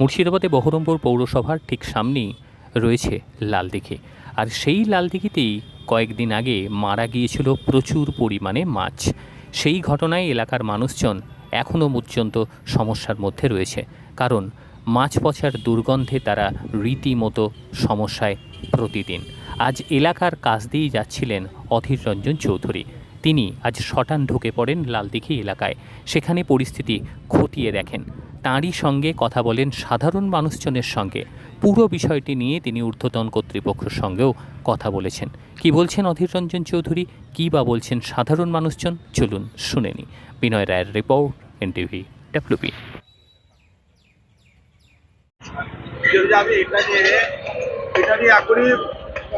মুর্শিদাবাদে বহরমপুর পৌরসভার ঠিক সামনেই রয়েছে লালদিঘি। আর সেই লালদিঘিতেই কয়েকদিন আগে মারা গিয়েছিল প্রচুর পরিমাণে মাছ। সেই ঘটনায় এলাকার মানুষজন এখনও পর্যন্ত সমস্যার মধ্যে রয়েছে। কারণ মাছ পচার দুর্গন্ধে তারা রীতিমতো সমস্যায় প্রতিদিন। আজ এলাকার কাজ দিয়েই যাচ্ছিলেন অধীর রঞ্জন চৌধুরী। তিনি আজ শটান ঢুকে পড়েন লালদিঘি এলাকায়। সেখানে পরিস্থিতি খতিয়ে দেখেন। তাঁরই সঙ্গে কথা বলেন সাধারণ মানুষজনের সঙ্গে। পুরো বিষয়টি নিয়ে তিনি ঊর্ধ্বতন কর্তৃপক্ষের সঙ্গেও কথা বলেছেন। কি বলছেন অধীর রঞ্জন চৌধুরী? কী বা বলছেন সাধারণ মানুষজন? চলুন শুনেনি বিনয় রায়ের রিপোর্ট, এনটিভি ডাব্লিউপি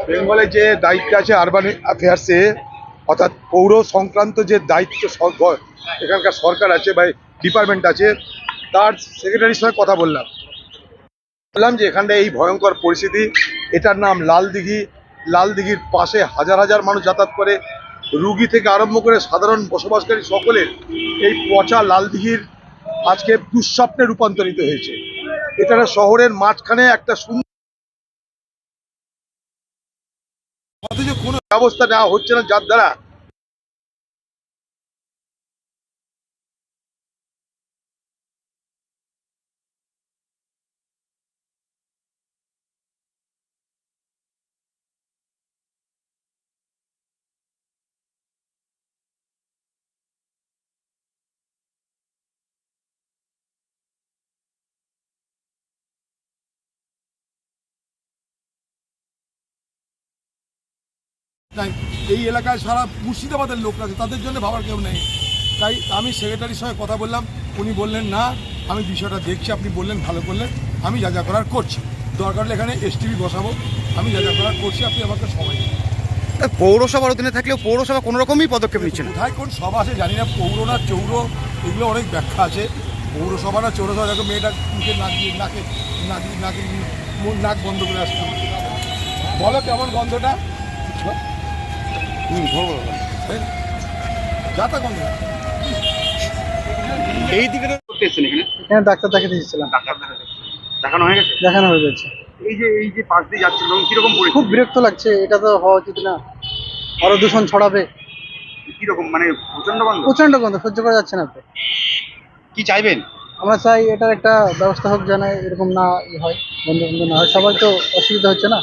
বেঙ্গলের যে দায়িত্ব আছে আরবান অ্যাফেয়ার্সে অর্থাৎ পৌর সংক্রান্ত যে দায়িত্ব এখানকার সরকার আছে বা ডিপার্টমেন্ট আছে, তার সেক্রেটারির সঙ্গে কথা বললাম। বললাম যে এখানটা এই ভয়ঙ্কর পরিস্থিতি, এটার নাম লাল দিঘি লাল দিঘির পাশে হাজার হাজার মানুষ যাতায়াত করে। রুগী থেকে আরম্ভ করে সাধারণ বসবাসকারী সকলের এই পচা লাল দিঘির আজকে দুঃস্বপ্নে রূপান্তরিত হয়েছে। এটা শহরের মাঝখানে একটা সুন্দর অথচ কোনো ব্যবস্থা নেওয়া হচ্ছে না যার দ্বারা তাই এই এলাকায় সারা মুর্শিদাবাদের লোক আছে তাদের জন্য ভাবার কেউ নেই। তাই আমি সেক্রেটারির সঙ্গে কথা বললাম উনি বললেন না আমি বিষয়টা দেখছি আপনি বললেন ভালো করলেন আমি যা যা করার করছি। দরকার হলে এখানে এসটিভি বসাবো আমি যা যা করার করছি আপনি আমাকে সময় দিন। পৌরসভার অধীনে থাকলেও পৌরসভা কোনো রকমই পদক্ষেপ নিচ্ছে না। কোথায় কোন সভা আছে জানি না পৌর না চৌর এগুলো অনেক ব্যাখ্যা আছে। পৌরসভা না চৌরসভা দেখো মেয়েটা মুখে নাক দিয়ে নাকে নাক নাকে নাক বন্ধ করে আসছে। বলো কেমন গন্ধটা হুম, ধরবো। তাই না? যাতা গন্ধ এই দিকে করতে এসছেন এখানে? এখানে ডাক্তার দেখাতে দেখাতে। দেখানো হয়ে গেছে? দেখানো হয়ে গেছে। এই যে এই যে পাশ দিয়ে যাচ্ছিল কীরকম খুব বিরক্ত লাগছে এটা তো হওয়া উচিত না। আরও দূষণ ছড়াবে। কীরকম মানে প্রচণ্ড গন্ধ? প্রচণ্ড গন্ধ সহ্য করা যাচ্ছে না কি চাইবেন? আমরা চাই এটার একটা ব্যবস্থা হোক যেন এরকম না ই হয় বন্ধ বন্ধ না হয়। সবাই তো অসুবিধা হচ্ছে না?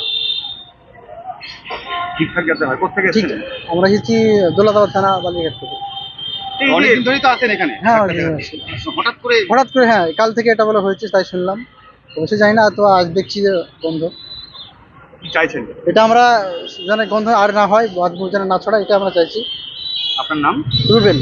ঠিকঠাক যাতে হয় কোথেকে ঠিক আমরা এসেছি দোলাদাবাদ থানা বালিঘাট থেকে। অনেকদিন ধরেই তো আছেন এখানে। হ্যাঁ। হঠাৎ করে হঠাৎ করে হ্যাঁ কাল থেকে এটা বলে হয়েছে তাই শুনলাম। অবশ্য জানি না তো আজ দেখছি যে গন্ধ কি চাইছেন? এটা আমরা যেন গন্ধ আর না হয় বাদ যেন না ছড়া এটা আমরা চাইছি। আপনার নাম? রুবেল।